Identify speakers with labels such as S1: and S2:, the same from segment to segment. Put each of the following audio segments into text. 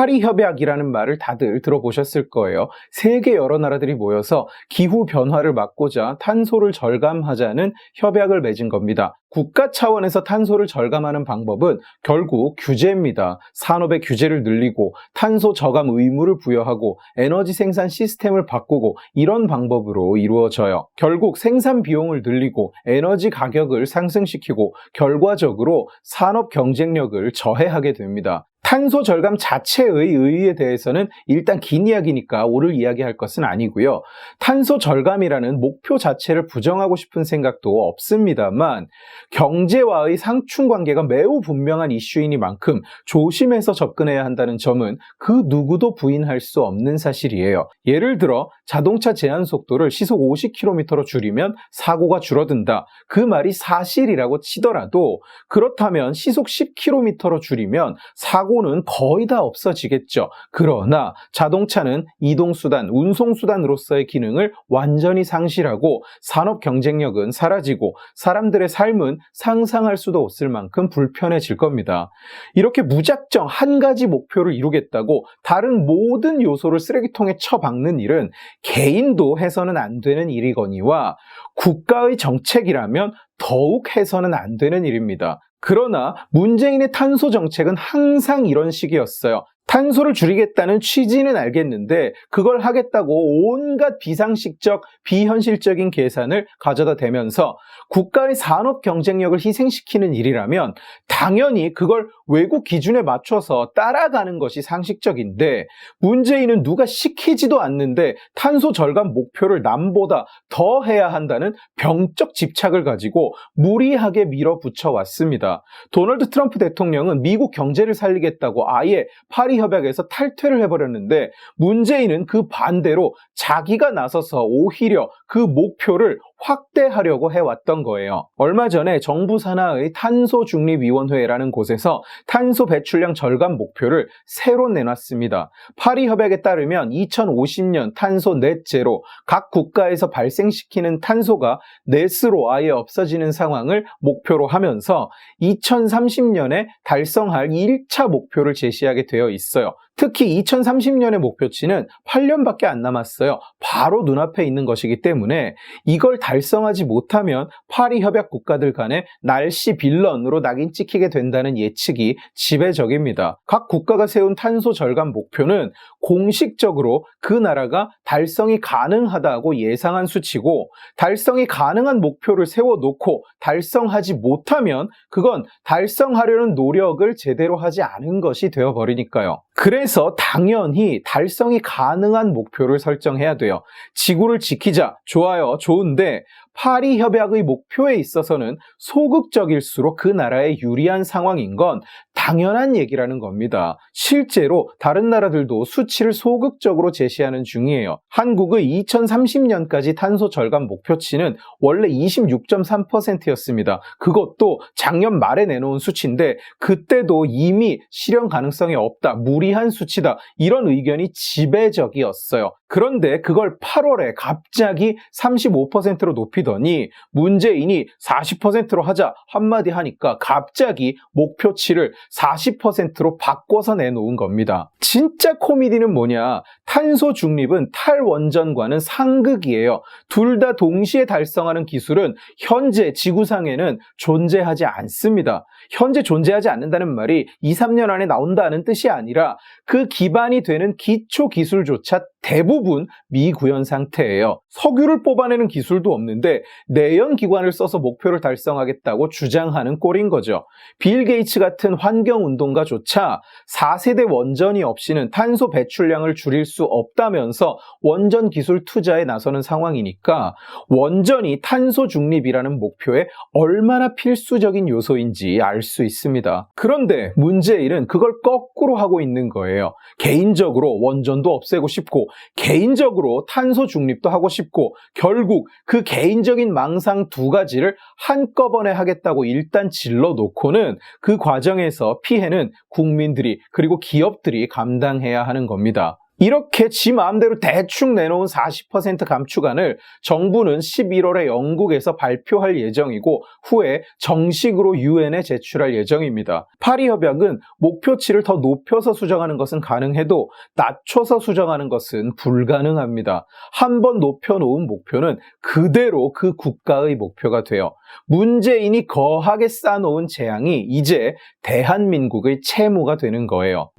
S1: 파리 협약이라는 말을 다들 들어보셨을 거예요. 세계 여러 나라들이 모여서 기후 변화를 막고자 탄소를 절감하자는 협약을 맺은 겁니다. 국가 차원에서 탄소를 절감하는 방법은 결국 규제입니다. 산업의 규제를 늘리고 탄소 저감 의무를 부여하고 에너지 생산 시스템을 바꾸고 이런 방법으로 이루어져요. 결국 생산 비용을 늘리고 에너지 가격을 상승시키고 결과적으로 산업 경쟁력을 저해하게 됩니다. 탄소 절감 자체의 의의에 대해서는 일단 긴 이야기니까 오늘 이야기할 것은 아니고요. 탄소 절감이라는 목표 자체를 부정하고 싶은 생각도 없습니다만 경제와의 상충 관계가 매우 분명한 이슈이니만큼 조심해서 접근해야 한다는 점은 그 누구도 부인할 수 없는 사실이에요. 예를 들어 자동차 제한 속도를 시속 50km로 줄이면 사고가 줄어든다. 그 말이 사실이라고 치더라도 그렇다면 시속 10km로 줄이면 사고 사고는 거의 다 없어지겠죠. 그러나 자동차는 이동수단, 운송수단으로서의 기능을 완전히 상실하고 산업 경쟁력은 사라지고 사람들의 삶은 상상할 수도 없을 만큼 불편해질 겁니다. 이렇게 무작정 한 가지 목표를 이루겠다고 다른 모든 요소를 쓰레기통에 처박는 일은 개인도 해서는 안 되는 일이거니와 국가의 정책이라면 더욱 해서는 안 되는 일입니다. 그러나 문재인의 탄소 정책은 항상 이런 식이었어요. 탄소를 줄이겠다는 취지는 알겠는데 그걸 하겠다고 온갖 비상식적, 비현실적인 계산을 가져다 대면서 국가의 산업 경쟁력을 희생시키는 일이라면 당연히 그걸 외국 기준에 맞춰서 따라가는 것이 상식적인데 문재인은 누가 시키지도 않는데 탄소 절감 목표를 남보다 더 해야 한다는 병적 집착을 가지고 무리하게 밀어붙여 왔습니다. 도널드 트럼프 대통령은 미국 경제를 살리겠다고 아예 파리 협약에서 탈퇴를 해버렸는데 문재인은 그 반대로 자기가 나서서 오히려 그 목표를 확대하려고 해왔던 거예요. 얼마 전에 정부 산하의 탄소중립위원회라는 곳에서 탄소 배출량 절감 목표를 새로 내놨습니다. 파리 협약에 따르면 2050년 탄소 넷제로 각 국가에서 발생시키는 탄소가 넷으로 아예 없어지는 상황을 목표로 하면서 2030년에 달성할 1차 목표를 제시하게 되어 있어요. 특히 2030년의 목표치는 8년밖에 안 남았어요. 바로 눈앞에 있는 것이기 때문에 이걸 달성하지 못하면 파리 협약 국가들 간의 날씨 빌런으로 낙인 찍히게 된다는 예측이 지배적입니다. 각 국가가 세운 탄소 절감 목표는 공식적으로 그 나라가 달성이 가능하다고 예상한 수치고 달성이 가능한 목표를 세워놓고 달성하지 못하면 그건 달성하려는 노력을 제대로 하지 않은 것이 되어버리니까요. 그래서 당연히 달성이 가능한 목표를 설정해야 돼요. 지구를 지키자. 좋아요. 좋은데 파리 협약의 목표에 있어서는 소극적일수록 그 나라에 유리한 상황인 건 당연한 얘기라는 겁니다. 실제로 다른 나라들도 수치를 소극적으로 제시하는 중이에요. 한국의 2030년까지 탄소 절감 목표치는 원래 26.3%였습니다. 그것도 작년 말에 내놓은 수치인데 그때도 이미 실현 가능성이 없다, 무리한 수치다 이런 의견이 지배적이었어요. 그런데 그걸 8월에 갑자기 35%로 높이더니 문재인이 40%로 하자 한마디 하니까 갑자기 목표치를 40%로 바꿔서 내놓은 겁니다. 진짜 코미디는 뭐냐? 탄소 중립은 탈원전과는 상극이에요. 둘 다 동시에 달성하는 기술은 현재 지구상에는 존재하지 않습니다. 현재 존재하지 않는다는 말이 2, 3년 안에 나온다는 뜻이 아니라 그 기반이 되는 기초 기술조차 대부분 미구현 상태예요. 석유를 뽑아내는 기술도 없는데 내연 기관을 써서 목표를 달성하겠다고 주장하는 꼴인 거죠. 빌 게이츠 같은 환경 운동가조차 4세대 원전이 없이는 탄소 배출량을 줄일 수 없다면서 원전 기술 투자에 나서는 상황이니까 원전이 탄소 중립이라는 목표에 얼마나 필수적인 요소인지 알 수 있습니다. 그런데 문제일은 그걸 거꾸로 하고 있는 거예요. 개인적으로 원전도 없애고 싶고 개인적으로 탄소 중립도 하고 싶고 결국 그 개인적인 망상 두 가지를 한꺼번에 하겠다고 일단 질러 놓고는 그 과정에서 피해는 국민들이 그리고 기업들이 감당해야 하는 겁니다. 이렇게 지 마음대로 대충 내놓은 40% 감축안을 정부는 11월에 영국에서 발표할 예정이고 후에 정식으로 유엔에 제출할 예정입니다. 파리 협약은 목표치를 더 높여서 수정하는 것은 가능해도 낮춰서 수정하는 것은 불가능합니다. 한 번 높여놓은 목표는 그대로 그 국가의 목표가 돼요. 문재인이 거하게 쌓아놓은 재앙이 이제 대한민국의 채무가 되는 거예요.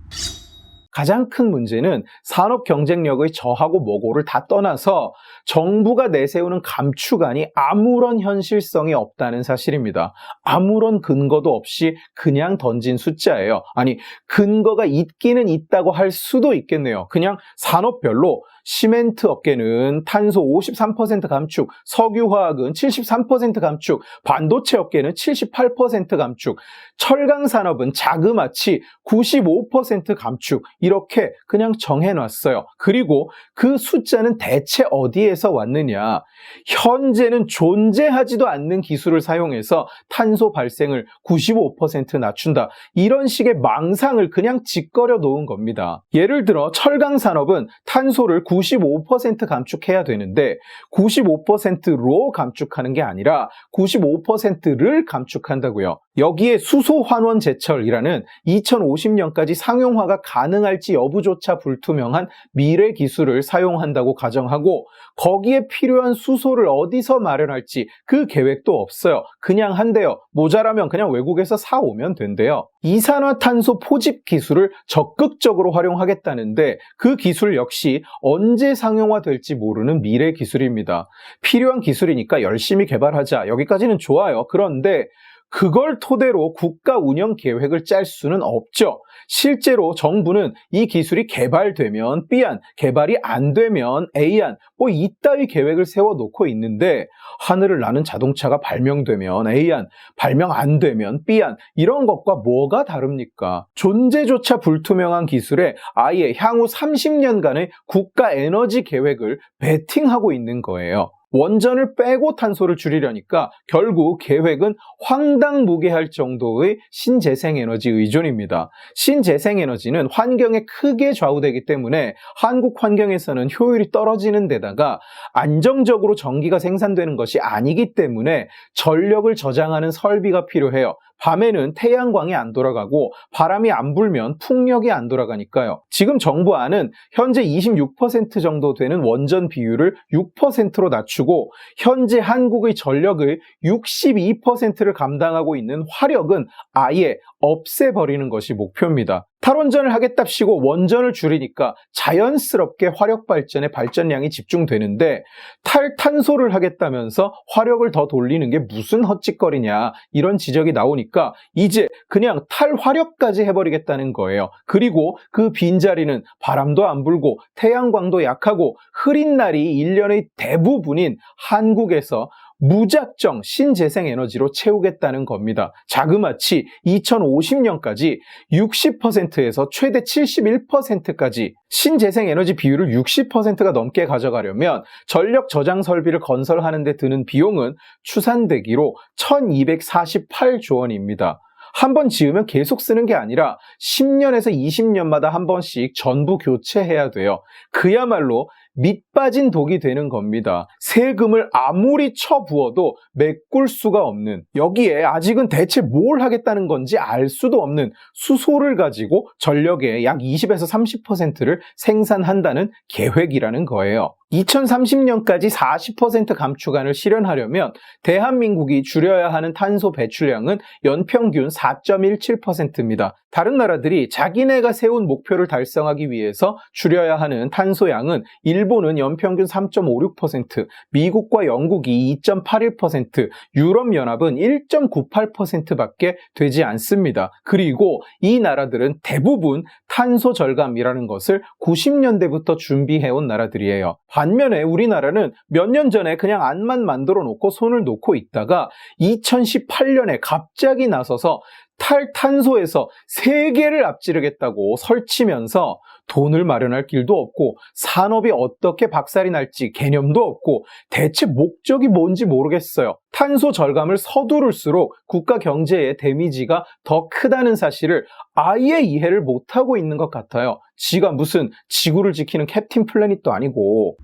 S1: 가장 큰 문제는 산업 경쟁력의 저하고 뭐고를 다 떠나서 정부가 내세우는 감축안이 아무런 현실성이 없다는 사실입니다. 아무런 근거도 없이 그냥 던진 숫자예요. 아니, 근거가 있기는 있다고 할 수도 있겠네요. 그냥 산업별로 시멘트 업계는 탄소 53% 감축, 석유화학은 73% 감축, 반도체 업계는 78% 감축, 철강 산업은 자그마치 95% 감축, 이렇게 그냥 정해놨어요. 그리고 그 숫자는 대체 어디에서 왔느냐? 현재는 존재하지도 않는 기술을 사용해서 탄소 발생을 95% 낮춘다. 이런 식의 망상을 그냥 짓거려 놓은 겁니다. 예를 들어 철강 산업은 탄소를 95% 감축해야 되는데 95%로 감축하는 게 아니라 95%를 감축한다고요. 여기에 수소 환원 제철이라는 2050년까지 상용화가 가능할지 여부조차 불투명한 미래 기술을 사용한다고 가정하고 거기에 필요한 수소를 어디서 마련할지 그 계획도 없어요. 그냥 한대요. 모자라면 그냥 외국에서 사오면 된대요. 이산화탄소 포집 기술을 적극적으로 활용하겠다는데 그 기술 역시 언제 상용화될지 모르는 미래 기술입니다. 필요한 기술이니까 열심히 개발하자. 여기까지는 좋아요. 그런데 그걸 토대로 국가 운영 계획을 짤 수는 없죠. 실제로 정부는 이 기술이 개발되면 B안, 개발이 안 되면 A안, 뭐 이따위 계획을 세워놓고 있는데 하늘을 나는 자동차가 발명되면 A안, 발명 안 되면 B안, 이런 것과 뭐가 다릅니까? 존재조차 불투명한 기술에 아예 향후 30년간의 국가 에너지 계획을 베팅하고 있는 거예요. 원전을 빼고 탄소를 줄이려니까 결국 계획은 황당무계할 정도의 신재생에너지 의존입니다. 신재생에너지는 환경에 크게 좌우되기 때문에 한국 환경에서는 효율이 떨어지는 데다가 안정적으로 전기가 생산되는 것이 아니기 때문에 전력을 저장하는 설비가 필요해요. 밤에는 태양광이 안 돌아가고 바람이 안 불면 풍력이 안 돌아가니까요. 지금 정부 안은 현재 26% 정도 되는 원전 비율을 6%로 낮추고 현재 한국의 전력의 62%를 감당하고 있는 화력은 아예 없애버리는 것이 목표입니다. 탈원전을 하겠답시고 원전을 줄이니까 자연스럽게 화력 발전에 발전량이 집중되는데 탈탄소를 하겠다면서 화력을 더 돌리는 게 무슨 헛짓거리냐 이런 지적이 나오니까 이제 그냥 탈화력까지 해버리겠다는 거예요. 그리고 그 빈자리는 바람도 안 불고 태양광도 약하고 흐린 날이 1년의 대부분인 한국에서 무작정 신재생 에너지로 채우겠다는 겁니다. 자그마치 2050년까지 60%에서 최대 71%까지 신재생 에너지 비율을 60%가 넘게 가져가려면 전력 저장 설비를 건설하는 데 드는 비용은 추산되기로 1248조 원입니다. 한 번 지으면 계속 쓰는 게 아니라 10년에서 20년마다 한 번씩 전부 교체해야 돼요. 그야말로 밑빠진 독이 되는 겁니다. 세금을 아무리 쳐부어도 메꿀 수가 없는 여기에 아직은 대체 뭘 하겠다는 건지 알 수도 없는 수소를 가지고 전력의 약 20에서 30%를 생산한다는 계획이라는 거예요. 2030년까지 40% 감축안을 실현하려면 대한민국이 줄여야 하는 탄소 배출량은 연평균 4.17%입니다. 다른 나라들이 자기네가 세운 목표를 달성하기 위해서 줄여야 하는 탄소량은 일본은 연평균 3.56%, 미국과 영국이 2.81%, 유럽연합은 1.98%밖에 되지 않습니다. 그리고 이 나라들은 대부분 탄소 절감이라는 것을 90년대부터 준비해온 나라들이에요. 반면에 우리나라는 몇 년 전에 그냥 안만 만들어 놓고 손을 놓고 있다가 2018년에 갑자기 나서서 탈탄소에서 세계를 앞지르겠다고 설치면서 돈을 마련할 길도 없고 산업이 어떻게 박살이 날지 개념도 없고 대체 목적이 뭔지 모르겠어요. 탄소 절감을 서두를수록 국가 경제의 데미지가 더 크다는 사실을 아예 이해를 못하고 있는 것 같아요. 지가 무슨 지구를 지키는 캡틴 플래닛도 아니고.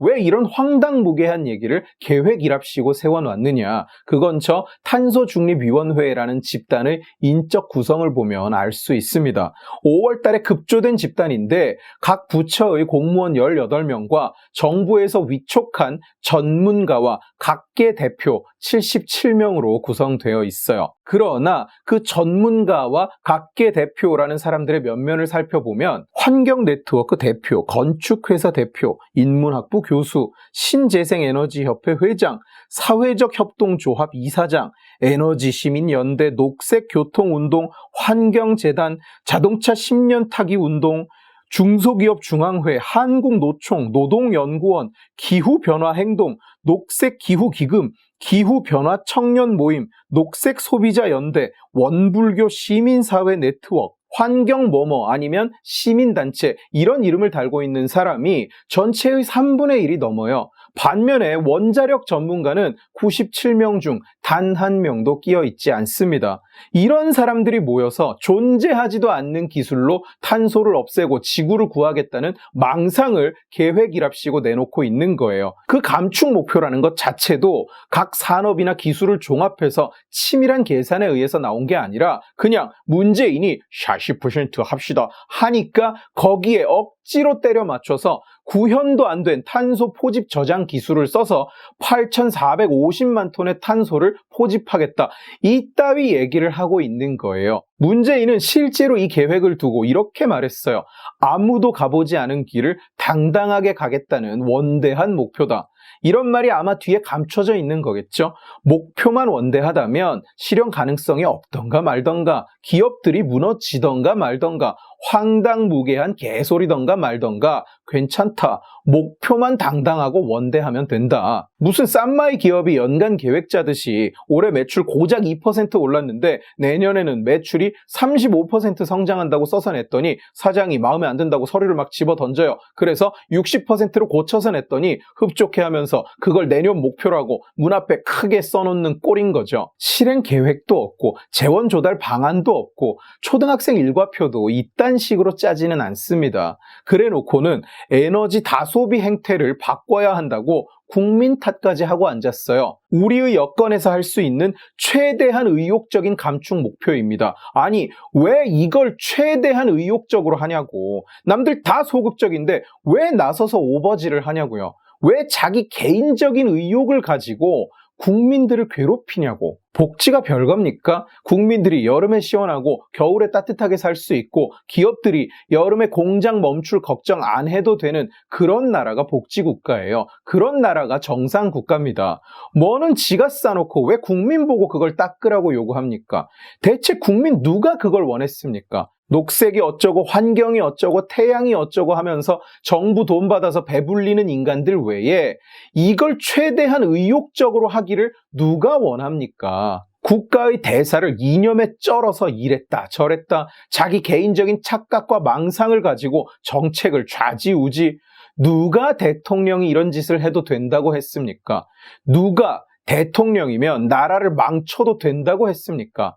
S1: 왜 이런 황당무계한 얘기를 계획이랍시고 세워놨느냐? 그건 저 탄소중립위원회라는 집단의 인적 구성을 보면 알 수 있습니다. 5월 달에 급조된 집단인데 각 부처의 공무원 18명과 정부에서 위촉한 전문가와 각계 대표 77명으로 구성되어 있어요. 그러나 그 전문가와 각계 대표라는 사람들의 면면을 살펴보면 환경 네트워크 대표, 건축회사 대표, 인문학부 교수, 신재생에너지협회 회장, 사회적 협동조합 이사장, 에너지시민연대 녹색교통운동, 환경재단, 자동차 10년 타기 운동, 중소기업 중앙회, 한국노총, 노동연구원, 기후변화행동, 녹색기후기금, 기후변화 청년 모임, 녹색 소비자 연대, 원불교 시민사회 네트워크, 환경 뭐뭐 아니면 시민단체 이런 이름을 달고 있는 사람이 전체의 3분의 1이 넘어요. 반면에 원자력 전문가는 97명 중 단 한 명도 끼어 있지 않습니다. 이런 사람들이 모여서 존재하지도 않는 기술로 탄소를 없애고 지구를 구하겠다는 망상을 계획이랍시고 내놓고 있는 거예요. 그 감축 목표라는 것 자체도 각 산업이나 기술을 종합해서 치밀한 계산에 의해서 나온 게 아니라 그냥 문재인이 40% 합시다 하니까 거기에 억지로 때려 맞춰서 구현도 안 된 탄소 포집 저장 기술을 써서 8,450만 톤의 탄소를 포집하겠다. 이따위 얘기를 하고 있는 거예요. 문재인은 실제로 이 계획을 두고 이렇게 말했어요. 아무도 가보지 않은 길을 당당하게 가겠다는 원대한 목표다. 이런 말이 아마 뒤에 감춰져 있는 거겠죠. 목표만 원대하다면 실현 가능성이 없던가 말던가 기업들이 무너지던가 말던가 황당무계한 개소리던가 말던가 괜찮다. 목표만 당당하고 원대하면 된다. 무슨 쌈마이 기업이 연간 계획 짜듯이 올해 매출 고작 2% 올랐는데 내년에는 매출이 35% 성장한다고 써서 냈더니 사장이 마음에 안 든다고 서류를 막 집어 던져요. 그래서 60%로 고쳐서 냈더니 흡족해 하면서 그걸 내년 목표라고 문 앞에 크게 써놓는 꼴인 거죠. 실행 계획도 없고 재원 조달 방안도 없고 초등학생 일과표도 이딴 식으로 짜지는 않습니다. 그래 놓고는 에너지 다소비 행태를 바꿔야 한다고 국민 탓까지 하고 앉았어요. 우리의 여건에서 할 수 있는 최대한 의욕적인 감축 목표입니다. 아니, 왜 이걸 최대한 의욕적으로 하냐고. 남들 다 소극적인데 왜 나서서 오버질을 하냐고요. 왜 자기 개인적인 의욕을 가지고 국민들을 괴롭히냐고. 복지가 별겁니까? 국민들이 여름에 시원하고 겨울에 따뜻하게 살 수 있고 기업들이 여름에 공장 멈출 걱정 안 해도 되는 그런 나라가 복지국가예요. 그런 나라가 정상국가입니다. 뭐는 지가 싸놓고 왜 국민 보고 그걸 닦으라고 요구합니까? 대체 국민 누가 그걸 원했습니까? 녹색이 어쩌고 환경이 어쩌고 태양이 어쩌고 하면서 정부 돈 받아서 배불리는 인간들 외에 이걸 최대한 의욕적으로 하기를 누가 원합니까? 국가의 대사를 이념에 쩔어서 이랬다 저랬다 자기 개인적인 착각과 망상을 가지고 정책을 좌지우지 누가 대통령이 이런 짓을 해도 된다고 했습니까? 누가 대통령이면 나라를 망쳐도 된다고 했습니까?